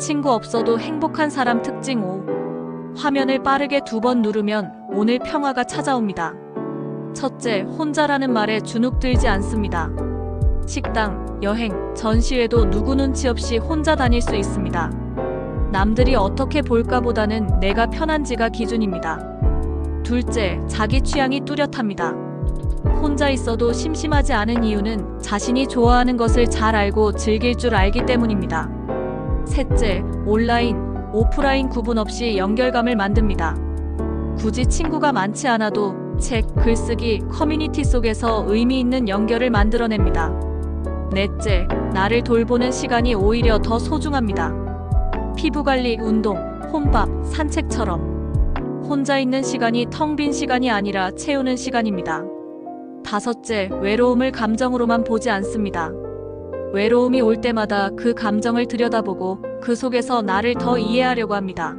친구 없어도 행복한 사람 특징 5. 화면을 빠르게 두 번 누르면 오늘 평화가 찾아옵니다. 첫째, 혼자라는 말에 주눅 들지 않습니다. 식당, 여행, 전시회도 누구 눈치 없이 혼자 다닐 수 있습니다. 남들이 어떻게 볼까 보다는 내가 편한지가 기준입니다. 둘째, 자기 취향이 뚜렷합니다. 혼자 있어도 심심하지 않은 이유는 자신이 좋아하는 것을 잘 알고 즐길 줄 알기 때문입니다. 셋째, 온라인, 오프라인 구분 없이 연결감을 만듭니다. 굳이 친구가 많지 않아도 책, 글쓰기, 커뮤니티 속에서 의미 있는 연결을 만들어냅니다. 넷째, 나를 돌보는 시간이 오히려 더 소중합니다. 피부관리, 운동, 혼밥, 산책처럼 혼자 있는 시간이 텅 빈 시간이 아니라 채우는 시간입니다. 다섯째, 외로움을 감정으로만 보지 않습니다. 외로움이 올 때마다 그 감정을 들여다보고 그 속에서 나를 더 이해하려고 합니다.